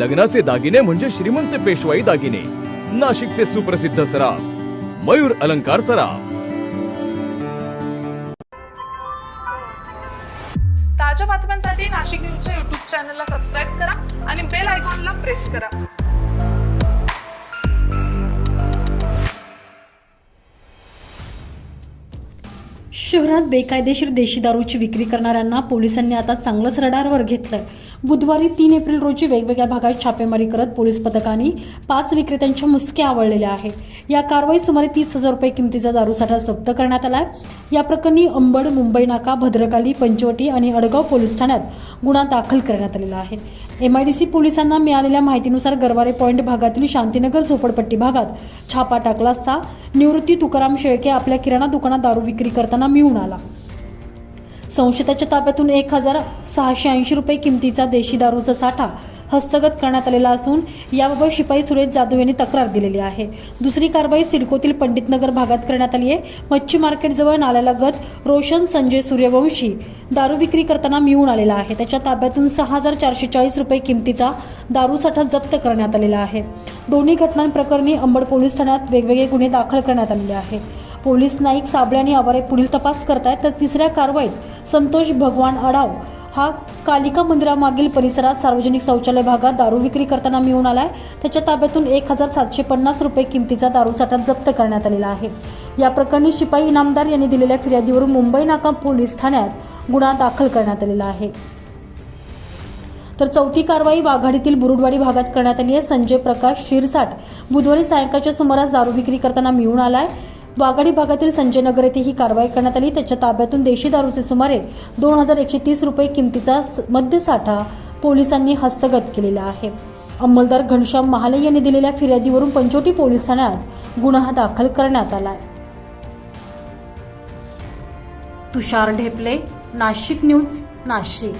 लग्नाचे दागिने म्हणजे श्रीमंत पेशवाई दागिने. नाशिकचे सुप्रसिद्ध सराफ मयूर अलंकार सराफ. ताज्या बातम्यांसाठी नाशिक न्यूजच्या युट्यूब चॅनलला सबस्क्राईब करा आणि बेल आयकॉनला प्रेस करा. शहरात बेकायदेशीर देशी दारूची विक्री करणाऱ्यांना पोलिसांनी आता चांगलंच रडारवर घेतलंय. बुधवारी तीन एप्रिल रोजी वेगवेगळ्या भागात छापेमारी करत पोलीस पथकांनी पाच विक्रेत्यांच्या मुसक्या आवळलेल्या आहेत. या कारवाईत सुमारे तीस हजार रुपये किमतीचा दारूसाठा जप्त करण्यात आला आहे या प्रकरणी अंबड मुंबई नाका भद्रकाली पंचवटी आणि अडगाव पोलीस ठाण्यात गुन्हा दाखल करण्यात आलेला आहे. एमआयडीसी पोलिसांना मिळालेल्या माहितीनुसार गरवारे पॉईंट भागातील शांतीनगर झोपडपट्टी भागात छापा टाकला असता निवृत्ती तुकाराम शेळके आपल्या किराणा दुकानात दारू विक्री करताना मिळून आला. संशयिताच्या ताब्यातून एक हजार सहाशे ऐंशी रुपये किमतीचा देशी दारूचा साठा हस्तगत करण्यात आलेला असून याबाबत शिपाई सुरेश जाधव यांनी तक्रार दिलेली आहे. दुसरी कारवाई सिडकोतील पंडितनगर भागात करण्यात आली आहे. मच्छी मार्केटजवळ नाल्यालगत रोशन संजय सूर्यवंशी दारू विक्री करताना मिळून आलेला आहे. त्याच्या ताब्यातून सहा हजार चारशे चाळीस रुपये किमतीचा दारूसाठा जप्त करण्यात आलेला आहे. दोन्ही घटनांप्रकरणी अंबड पोलीस ठाण्यात वेगवेगळे गुन्हे दाखल करण्यात आलेले आहे. पोलीस नाईक साबळे आणि आवारे पुढील तपास करतायत तर तिसऱ्या कारवाईत संतोष भगवान अडाव हा कालिका मंदिरामागील परिसरात सार्वजनिक शौचालय भागात दारू विक्री करताना मिळून आलाय. त्याच्या ताब्यातून एक हजार सातशे पन्नास रुपये किमतीचा दारूसाठा जप्त करण्यात आलेला आहे. या प्रकरणी शिपाई इनामदार यांनी दिलेल्या फिर्यादीवरून मुंबई नाका पोलीस ठाण्यात गुन्हा दाखल करण्यात आलेला आहे. तर चौथी कारवाई वाघाडीतील बुरुडवाडी भागात करण्यात आली आहे. संजय प्रकाश शिरसाट बुधवारी सायंकाळच्या सुमारास दारू विक्री करताना मिळून आलाय. वाघाडी भागातील संजय नगर येथे ही कारवाई करण्यात आली. त्याच्या ताब्यातून देशी दारूचे सुमारे दोन हजार एकशे तीस रुपये किमतीचा स- मद्यसाठा पोलिसांनी हस्तगत केलेला आहे. अंमलदार घनश्याम महाले यांनी दिलेल्या फिर्यादीवरून पंचोटी पोलीस ठाण्यात गुन्हा दाखल करण्यात आला तुषार ढेपले नाशिक न्यूज नाशिक.